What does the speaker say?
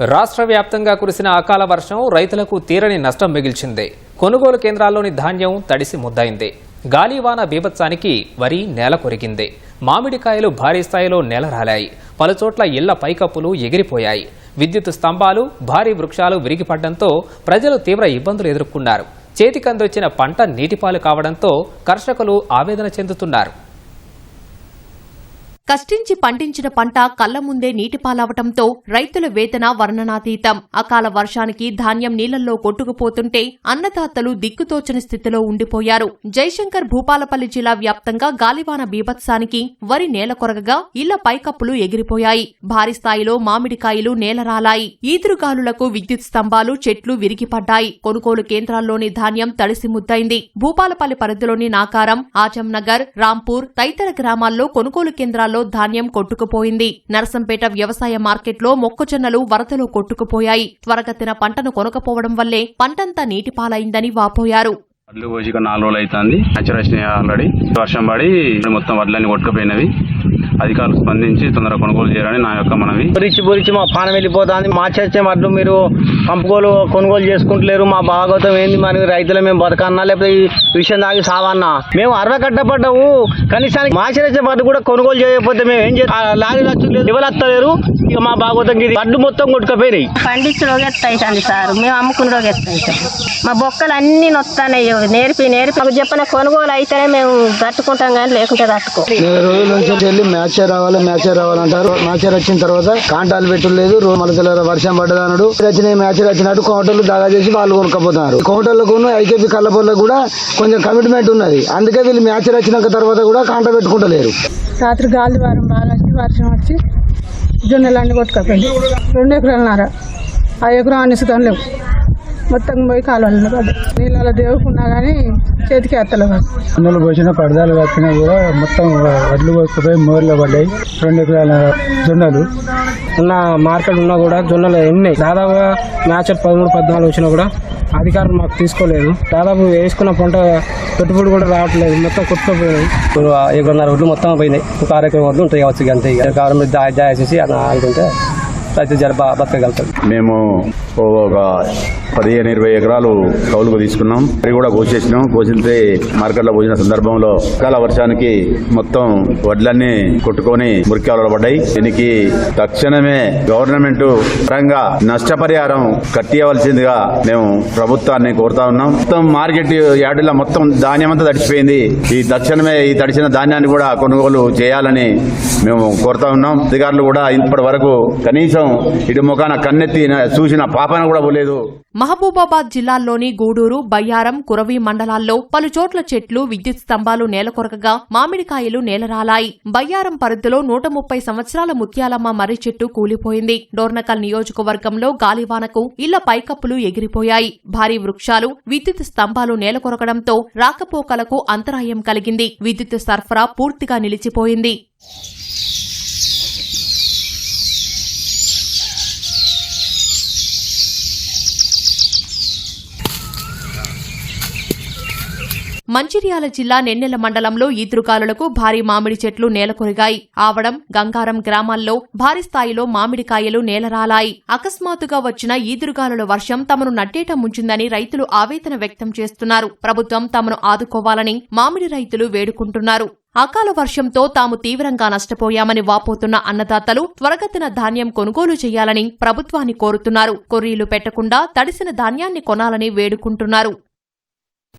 రాష్ట్ర వ్యాప్తంగా కురిసిన అకాల వర్షం రైతులకు తీరని నష్టం మిగిల్చింది. కొనుగోలు కేంద్రాల్లోని ధాన్యం తడిసి ముద్దయింది. గాలివాన బీభత్సానికి వరి నేల కొరిగింది మామిడికాయలు భారీ స్థాయిలో నేలరాలాయి పలుచోట్ల ఇళ్ళ పైకప్పులు ఎగిరిపోయాయి. విద్యుత్ స్తంభాలు భారీ వృక్షాలు విరిగిపడడంతో ప్రజలు తీవ్ర ఇబ్బందులు ఎదుర్కొన్నారు. చేతికందొచ్చిన పంట నీటిపాలు కావడంతో కర్షకులు ఆవేదన చెందుతున్నారు. కష్టించి పండించిన పంట కళ్ళ ముందే నీటిపాలవటంతో రైతుల వేతన వర్ణనాతీతం. అకాల వర్షానికి ధాన్యం నీళ్ళలో కొట్టుకుపోతుంటే అన్నదాతలు దిక్కుతోచని స్థితిలో ఉండిపోయారు. జయశంకర్ భూపాలపల్లి జిల్లా వ్యాప్తంగా గాలివాన బీభత్సానికి వరి నేల కొరగగా ఇళ్ళ పైకప్పులు ఎగిరిపోయాయి. భారీ స్థాయిలో మామిడికాయలు నేలరాలాయి ఈదురుగాలులకు విద్యుత్ స్తంభాలు చెట్లు విరిగిపడ్డాయి. కొనుగోలు కేంద్రాల్లోని ధాన్యం తడిసి ముద్దైంది. భూపాలపల్లి పరిధిలోని నాకారం ఆచంనగర్ రాంపూర్ తదితర గ్రామాల్లో కొనుగోలు కేంద్రాల్లో ధాన్యం కొట్టుకుపోయింది. నరసంపేట వ్యవసాయ మార్కెట్లో మొక్కజొన్నలు వరదలో కొట్టుకుపోయాయి. త్వరగతిన పంటను కొనకపోవడం వల్లే పంటంతా నీటిపాలైందని వాపోయారు. వడ్లు పోసి నాలుగు రోజులు అవుతుంది. మ్యాచర్ ఆల్రెడీ. వర్షం పడి మొత్తం వడ్లన్నీ కొట్టుకుపోయినవి. అధికారులు స్పందించి తొందరగా కొనుగోలు చేయాలని నా యొక్క మనవి. బురించి బురించి మా పానం వెళ్ళిపోతుంది. మా చర్చ మట్లు మీరు పంపుకోలు కొనుగోలు చేసుకుంటలేరు. మా భాగవతం ఏంది? మరి రైతులు మేము బతకన్నా లేకపోతే ఈ విషయం దాగి సావన్నా. మేము అరవై కట్టపడ్డాము కనీసానికి మా చర్చ మట్టు కూడా కొనుగోలు చేయకపోతే మేము ఏం చేస్తాం? లారీ లక్షలు ఇవ్వలేస్తలేరు ఇక మా భాగవతం ఇది వడ్లు మొత్తం కొట్టుకుపోయినాయి. పండించి రోగెత్తాయి సార్ మేము అమ్ముకుని రోగెత్తాయి సార్. మా బొక్కలు అన్ని నొత్తాయి నేర్పి నేర్పి. మాకు చెప్పిన కొనుగోలు అయితేనే మేము తట్టుకుంటాం కానీ లేకుంటే తట్టుకో. వెళ్ళి మ్యాచ్ రావాలి మ్యాచ్ రావాలంటారు. మ్యాచ్ వచ్చిన తర్వాత కాంటాలు పెట్టలేదు. రో- మళ్ళీ వర్షం పడ్డదన్నాడు వచ్చిన మ్యాచ్ వచ్చినట్టు కౌంటర్లు దాగా చేసి వాళ్ళు కొనుక్కపోతున్నారు. కౌంటర్లకు ఐకేపీ కళ్ళపొల్లకు కూడా కొంచెం కమిట్మెంట్ ఉన్నది. అందుకే వీళ్ళు మ్యాచ్ వచ్చినాక తర్వాత కూడా కాంట పెట్టుకుంటలేరు. రాత్రి గాలి వారం బాగా వర్షం వచ్చి జొన్నలు అన్ని కొట్టుకపోయింది రెండు ఎకరాలన్నర ఆ ఎకరం అనేసి లేవు. మొత్తం పోయి కాలువలను పడ్డాయి నీళ్ళలో దేవుకున్నా కానీ చేతికి జొన్నలు పోసిన పడదాలు కట్టినా కూడా మొత్తం వడ్లు కొట్టుకుపోయి మోర్లో పడ్డాయి. రెండు ఎకరాల జొన్నలు. ఉన్న మార్కెట్ ఉన్నా కూడా జొన్నలు ఎన్ని? దాదాపుగా మ్యాచ్ పదమూడు పద్నాలుగు వచ్చినా కూడా అధికారులు మాకు తీసుకోలేదు. దాదాపు వేసుకున్న పంట పెట్టుబడి కూడా రావట్లేదు. మొత్తం కొట్టుకుపోయినాయి. ఎకరన్నర వడ్లు మొత్తం పోయినాయి. ఒక ఆరు ఎకరం వడ్లు ఉంటాయి కావచ్చు అంతే ఇక. గవర్నమెంట్ దాయ దాయేసి అది ఆడుకుంటే రైతు జర బతకగలుగుతాడు. మేము ఒక పదిహేను ఇరవై ఎకరాలు కౌలుకు తీసుకున్నాం. అది కూడా కోసేసినాం కోసితే మార్కెట్లో పోసిన సందర్భంలో కాల వర్షానికి మొత్తం వడ్లన్నీ కొట్టుకొని మురికాలలో పడ్డాయి. దీనికి తక్షణమే గవర్నమెంట్ పరంగా నష్టపరిహారం కట్టియవలసిందిగా మేము ప్రభుత్వాన్ని కోరుతా ఉన్నాం. మొత్తం మార్కెట్ యార్డులో మొత్తం ధాన్యం అంతా తడిచిపోయింది. ఈ తక్షణమే ఈ తడిచిన ధాన్యాన్ని కూడా కొనుగోలు చేయాలని మేము కోరుతా ఉన్నాం. అధికారులు కూడా ఇప్పటి వరకు కనీసం ఇటు ముఖాన కన్నెత్తి చూసిన పాపన కూడా పోలేదు. మహబూబాబాద్ జిల్లాల్లోని గూడూరు బయ్యారం కురవి మండలాల్లో పలు చోట్ల చెట్లు విద్యుత్ స్తంభాలు నేలకొరకగా మామిడికాయలు నేలరాలాయి. బయ్యారం పరిధిలో నూట ముప్పై సంవత్సరాల ముత్యాలమ్మ మర్రి చెట్టు కూలిపోయింది. డోర్నకల్ నియోజకవర్గంలో గాలివానకు ఇళ్ళ పైకప్పులు ఎగిరిపోయాయి. భారీ వృక్షాలు విద్యుత్ స్తంభాలు నేలకొరకడంతో రాకపోకలకు అంతరాయం కలిగింది. విద్యుత్ సరఫరా పూర్తిగా నిలిచిపోయింది. మంచిర్యాల జిల్లా నెన్నెల మండలంలో ఈదురుగాలులకు భారీ మామిడి చెట్లు నేలకొరిగాయి. ఆవడం గంగారం గ్రామాల్లో భారీ స్థాయిలో మామిడికాయలు నేలరాలాయి. అకస్మాత్తుగా వచ్చిన ఈదురుగాలుల వర్షం తమను నట్టేట ముంచిందని రైతులు ఆవేదన వ్యక్తం చేస్తున్నారు. ప్రభుత్వం తమను ఆదుకోవాలని మామిడి రైతులు వేడుకుంటున్నారు. అకాల వర్షంతో తాము తీవ్రంగా నష్టపోయామని వాపోతున్న అన్నదాతలు త్వరగతిన ధాన్యం కొనుగోలు చేయాలని ప్రభుత్వాన్ని కోరుతున్నారు. కొర్రీలు పెట్టకుండా తడిసిన ధాన్యాన్ని కొనాలని వేడుకుంటున్నారు.